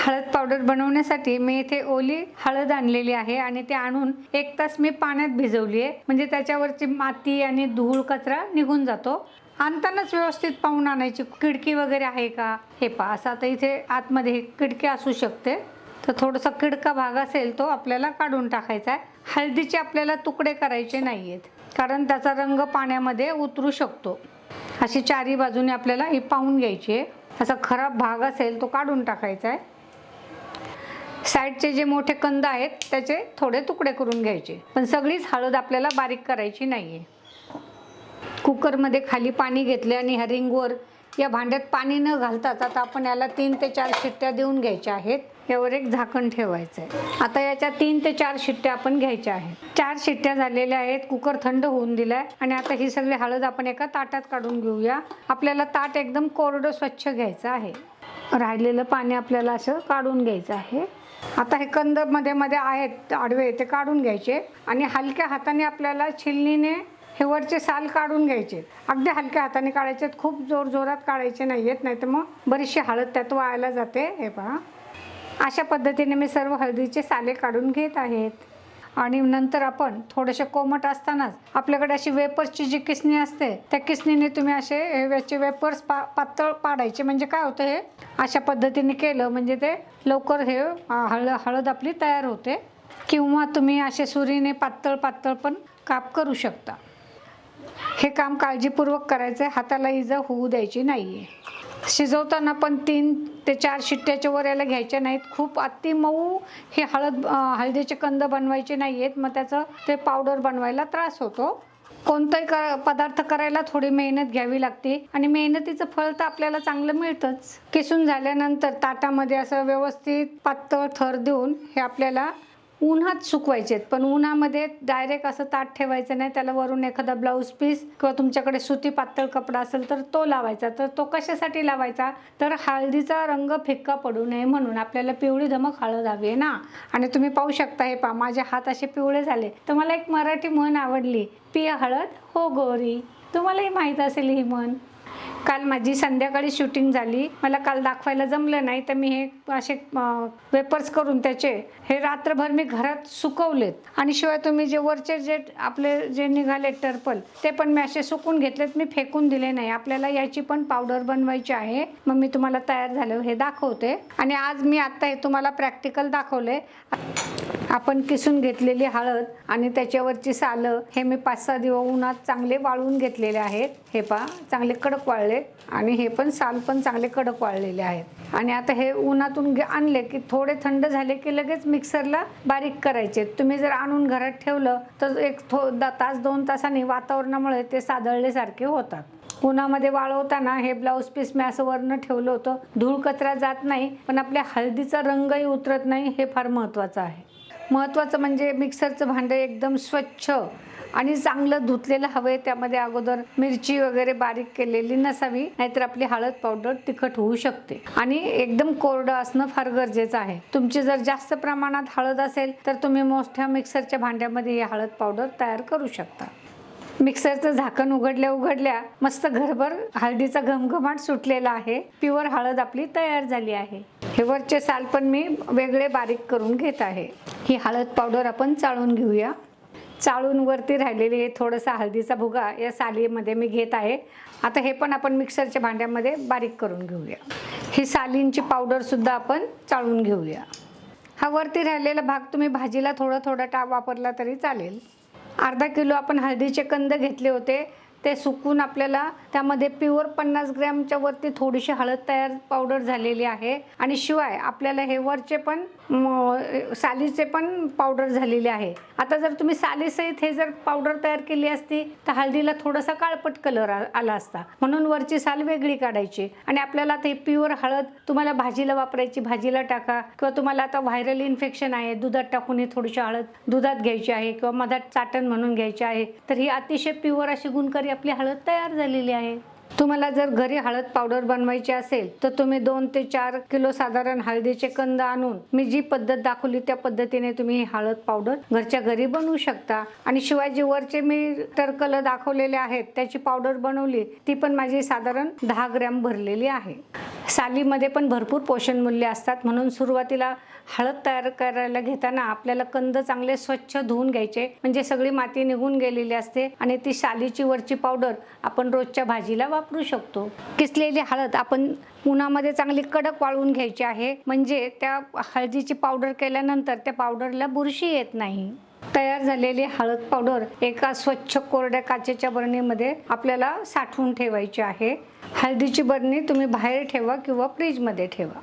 हळद पावडर बनवण्यासाठी मी इथे ओली हळद आणलेली आहे आणि ते आणून एक तास मी पाण्यात भिजवली आहे. म्हणजे त्याच्यावरची माती आणि धूळ कचरा निघून जातो. आणतानाच व्यवस्थित पाहून आणायची. खिडकी वगैरे आहे का? हे पहा. असं आता इथे आतमध्ये खिडकी असू शकते. तर थोडासा किडका भाग असेल तो आपल्याला काढून टाकायचा आहे. हळदीचे आपल्याला तुकडे करायचे नाही आहेत कारण त्याचा रंग पाण्यामध्ये उतरू शकतो. अशी चारी बाजूने आपल्याला ही पाहून घ्यायची आहे. असा खराब भाग असेल तो काढून टाकायचा आहे. साईडचे जे मोठे कंद आहेत त्याचे थोडे तुकडे करून घ्यायचे. पण सगळीच हळद आपल्याला बारीक करायची नाही आहे कुकरमध्ये खाली पाणी घेतले आणि ह्या रिंगवर या भांड्यात पाणी न घालताच आता आपण याला तीन ते चार शिट्ट्या देऊन घ्यायच्या आहेत. यावर एक झाकण ठेवायचं आहे आता याच्या तीन ते चार शिट्ट्या आपण घ्यायच्या आहेत. चार शिट्ट्या झालेल्या आहेत कुकर थंड होऊन दिलाय आणि आता ही सगळी हळद आपण एका ताटात काढून घेऊया. आपल्याला ताट एकदम कोरडं स्वच्छ घ्यायचं आहे. राहिलेलं पाणी आपल्याला असं काढून घ्यायचं आहे. आता हे कंदमध्ये मध्ये आहेत आडवे ते काढून घ्यायचे आणि हलक्या हाताने आपल्याला छिलनीने हे वरचे साल काढून घ्यायचे. अगदी हलक्या हाताने काढायचे खूप जोर जोरात काढायचे नाही आहेत नाही तर मग बरीचशी हळद त्यात वाळायला जाते. हे पहा. अशा पद्धतीने मी सर्व हळदीचे साले काढून घेत आहेत. आणि नंतर आपण थोडेसे कोमट असतानाच आपल्याकडे अशी वेपर्सची जी किसणी असते त्या किसणीने तुम्ही असे हे याचे वेपर्स पा पातळ पाडायचे. म्हणजे काय होतं हे? अशा पद्धतीने केलं म्हणजे ते लवकर हे हळद हळ हळद आपली तयार होते. किंवा तुम्ही असे सुरीने पातळ पातळ पण काप करू शकता. हे काम काळजीपूर्वक करायचं आहे. हाताला इजा होऊ द्यायची नाही आहे शिजवताना पण तीन ते चार शिट्ट्याच्या वर याला घ्यायच्या नाहीत. खूप अति मऊ हे हळद हळदीचे कंद बनवायचे नाही आहेत मग त्याचं ते पावडर बनवायला त्रास होतो. कोणताही क पदार्थ करायला थोडी मेहनत घ्यावी लागते. आणि मेहनतीचं फळ तर आपल्याला चांगलं मिळतंच. किसून झाल्यानंतर ताटामध्ये असं व्यवस्थित पातळ थर देऊन हे आपल्याला उन्हात सुकवायचे आहेत. पण उन्हामध्ये डायरेक्ट असं ताट ठेवायचं नाही. त्याला वरून एखादा ब्लाऊज पीस किंवा तुमच्याकडे सुती पातळ कपडा असेल तर तो लावायचा. तर तो कशासाठी लावायचा? तर हळदीचा रंग फिक्का पडू नये म्हणून. आपल्याला पिवळी धमक हळद हवी आहे ना? आणि तुम्ही पाहू शकता हे पा माझे हात असे पिवळे झाले. तर मला एक मराठी म्हण आवडली. पिय हळद हो गोरी. तुम्हालाही माहीत असेल ही म्हण. काल माझी संध्याकाळी शूटिंग झाली. मला काल दाखवायला जमलं नाही तर मी हे असे वेपर्स करून त्याचे हे रात्रभर मी घरात सुकवलेत. आणि शिवाय तुम्ही जे वरचे जे आपले जे निघाले टर्पल ते पण मी असे सुकून घेतलेत. मी फेकून दिले नाही. आपल्याला याची पण पावडर बनवायची आहे. मग मी तुम्हाला तयार झालं हे दाखवते. आणि आज मी आत्ता हे तुम्हाला प्रॅक्टिकल दाखवले. आपण किसून घेतलेली हळद आणि त्याच्यावरची सालं हे मी पाच सहा दिवस उन्हात चांगले वाळवून घेतलेले आहेत. हे पहा चांगले कडक वाळले आणि हे पण साल पण चांगले कडक वाळलेले आहेत. आणि आता हे उन्हातून घे- आणले की थोडे थंड झाले की लगेच मिक्सरला बारीक करायचे. तुम्ही जर आणून घरात ठेवलं तर एक थो तास दोन तासांनी वातावरणामुळे ते सादळल्यासारखे होतात. उन्हामध्ये वाळवताना हे ब्लाऊज पीस मी असं वरनं ठेवलं होतं. धूळ कचरा जात नाही पण आपल्या हळदीचा रंगही उतरत नाही हे फार महत्त्वाचं आहे. महत्त्वाचं म्हणजे मिक्सरचं भांडं एकदम स्वच्छ आणि चांगलं धुतलेलं हवं त्यामध्ये अगोदर मिरची वगैरे बारीक केलेली नसावी नाहीतर आपली हळद पावडर तिखट होऊ शकते. आणि एकदम कोरडं असणं फार गरजेचं आहे. तुमची जर जास्त प्रमाणात हळद असेल तर तुम्ही मोठ्या मिक्सरच्या भांड्यामध्ये ही हळद पावडर तयार करू शकता. मिक्सरचं झाकण उघडल्या उघडल्या मस्त घरभर हळदीचा घमघमाट सुटलेला आहे. प्युअर हळद आपली तयार झाली आहे. हे वरचे साल पण मी वेगळे बारीक करून घेत आहे. ही हळद पावडर आपण चाळून घेऊया. चाळून वरती राहिलेले हे थोडंसं हळदीचा भुगा या सालीमध्ये मी घेत आहे. आता हे पण आपण मिक्सरच्या भांड्यामध्ये बारीक करून घेऊया. ही सालींची पावडरसुद्धा आपण चाळून घेऊया. हा वरती राहिलेला भाग तुम्ही भाजीला थोडा थोडा टाप वापरला तरी चालेल. अर्धा किलो आपण हळदीचे कंद घेतले होते. ते सुकून आपल्याला त्यामध्ये प्युअर पन्नास ग्रॅमच्या वरती थोडीशी हळद तयार पावडर झालेली आहे. आणि शिवाय आपल्याला हे वरचे पण सालीचे पण पावडर झालेले आहे. आता जर तुम्ही सालीसहित हे जर पावडर तयार केली असती तर हळदीला थोडासा काळपट कलर आला असता. म्हणून वरची साल वेगळी काढायची. आणि आपल्याला ते प्युअर हळद तुम्हाला भाजीला वापरायची भाजीला टाका. किंवा तुम्हाला आता व्हायरल इन्फेक्शन आहे दुधात टाकून ही थोडीशी हळद दुधात घ्यायची आहे किंवा मधात चाटण म्हणून घ्यायची आहे. तर ही अतिशय प्युअर अशी गुणकारी आपली हळद तयार झालेली आहे. तुम्हाला जर घरी हळद पावडर बनवायची असेल तर तुम्ही दोन ते चार किलो साधारण हळदीचे कंद आणून मी जी पद्धत दाखवली त्या पद्धतीने तुम्ही ही हळद पावडर घरच्या घरी बनवू शकता. आणि शिवाय जे वरचे मी टरकल दाखवलेले आहेत त्याची पावडर बनवली ती पण माझी साधारण दहा ग्रॅम भरलेली आहे. सालीमध्ये पण भरपूर पोषण मूल्य असतात. म्हणून सुरुवातीला हळद तयार करायला घेताना आपल्याला कंद चांगले स्वच्छ धुवून घ्यायचे. म्हणजे सगळी माती निघून गेलेली असते आणि ती सालीची वरची पावडर आपण रोजच्या भाजीला वापरू शकतो. किसलेली हळद आपण उन्हामध्ये चांगली कडक वाळवून घ्यायची आहे. म्हणजे त्या हळदीची पावडर केल्यानंतर त्या पावडरला बुरशी येत नाही. तयार झालेली हळद पावडर एका स्वच्छ कोरड्या काचेच्या बरणीमध्ये आपल्याला साठवून ठेवायची आहे. हळदीची बरणी तुम्ही बाहेर ठेवा किंवा फ्रीजमध्ये ठेवा.